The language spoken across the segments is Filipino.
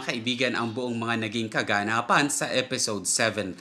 Kaibigan ang buong mga naging kaganapan sa episode 17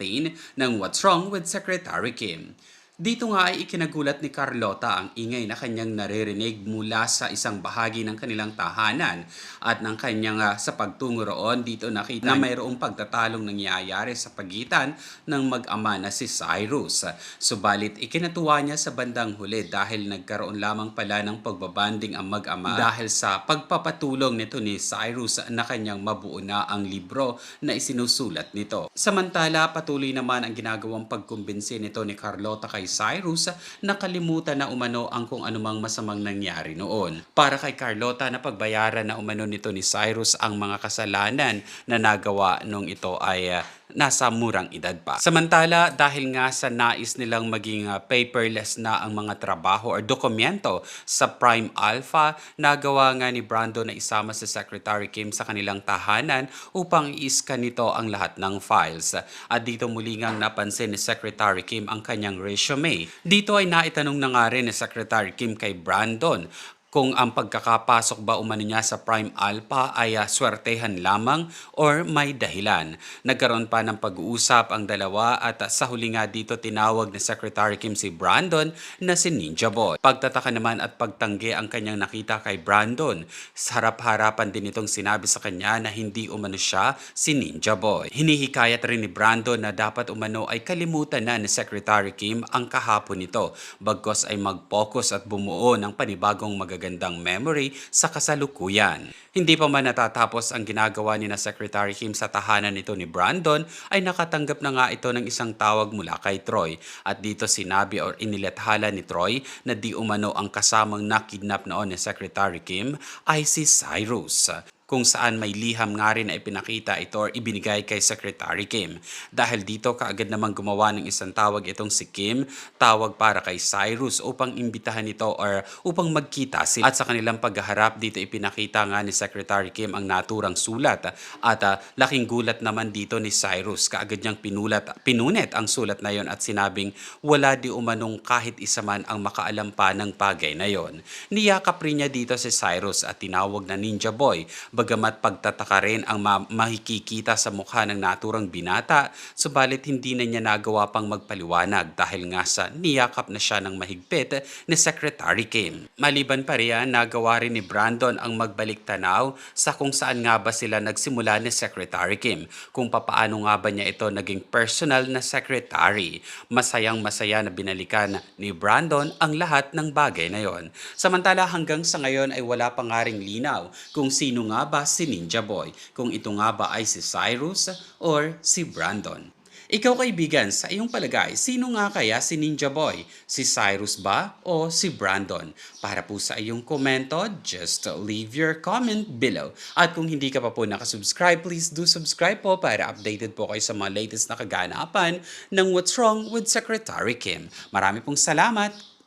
ng What's Wrong with Secretary Kim. Dito nga ay ikinagulat ni Carlota ang ingay na kanyang naririnig mula sa isang bahagi ng kanilang tahanan at ng kanyang ah, sa pagtungo roon dito nakita na mayroong pagtatalong nangyayari sa pagitan ng mag-ama na si Cyrus. Subalit ikinatuwa niya sa bandang huli dahil nagkaroon lamang pala ng pagbabanding ang mag-ama dahil sa pagpapatulong nito ni Cyrus na kanyang mabuo na ang libro na isinusulat nito. Samantala patuloy naman ang ginagawang pagkumbinsi nito ni Carlota kay Cyrus na kalimutan na umano ang kung anumang masamang nangyari noon. Para kay Carlota na pagbayaran na umano nito ni Cyrus ang mga kasalanan na nagawa nung ito ay ah, nasa murang edad pa. Samantala, dahil nga sa nais nilang maging ah, paperless na ang mga trabaho or dokumento sa Prime Alpha, nagawa nga ni Brando na isama si Secretary Kim sa kanilang tahanan upang i-scan nito ang lahat ng files. At dito muli ngang napansin ni Secretary Kim ang kanyang resume. Dito ay naitanong na nga rin ni Secretary Kim kay Brandon kung ang pagkakapasok ba umano niya sa Prime Alpha ay ah, swertehan lamang or may dahilan. Nagkaroon pa ng pag-uusap ang dalawa at ah, sa huli nga dito tinawag ni Secretary Kim si Brandon na si Ninja Boy. Pagtataka naman at pagtanggi ang kanyang nakita kay Brandon. Sa harap-harapan din itong sinabi sa kanya na hindi umano siya si Ninja Boy. Hinihikayat rin ni Brandon na dapat umano ay kalimutan na ni Secretary Kim ang kahapon nito bagkos ay mag-focus at bumuo ng panibagong magagandang memory sa kasalukuyan. Hindi pa man natatapos ang ginagawa ni na Secretary Kim sa tahanan nito ni Brandon ay nakatanggap na nga ito ng isang tawag mula kay Troy at dito sinabi or inilathala ni Troy na di umano ang kasamang nakidnap noon ni Secretary Kim ay si Cyrus kung saan may liham nga rin na ipinakita ito or ibinigay kay Secretary Kim. Dahil dito kaagad namang gumawa ng isang tawag itong si Kim, tawag para kay Cyrus upang imbitahan ito or upang magkita sila. At sa kanilang paghaharap dito ipinakita nga ni Secretary Kim ang naturang sulat at ah, laking gulat naman dito ni Cyrus. Kaagad niyang pinulat, pinunet ang sulat na yon at sinabing wala di umanong kahit isa man ang makaalam pa ng bagay na yon. Niyakap rin niya dito si Cyrus at tinawag na Ninja Boy bagamat pagtataka rin ang ma- makikikita sa mukha ng naturang binata, subalit hindi na niya nagawa pang magpaliwanag dahil nga sa niyakap na siya ng mahigpit ni Secretary Kim. Maliban pa riyan, nagawa rin ni Brandon ang magbalik tanaw sa kung saan nga ba sila nagsimula ni Secretary Kim, kung papaano nga ba niya ito naging personal na secretary. Masayang masaya na binalikan ni Brandon ang lahat ng bagay na yon. Samantala hanggang sa ngayon ay wala pa nga ring linaw kung sino nga ba si Ninja Boy, kung ito nga ba ay si Cyrus or si Brandon. Ikaw kaibigan, sa iyong palagay, sino nga kaya si Ninja Boy? Si Cyrus ba o si Brandon? Para po sa iyong komento, just leave your comment below. At kung hindi ka pa po nakasubscribe, please do subscribe po para updated po kayo sa mga latest na kaganapan ng What's Wrong with Secretary Kim. Marami pong salamat!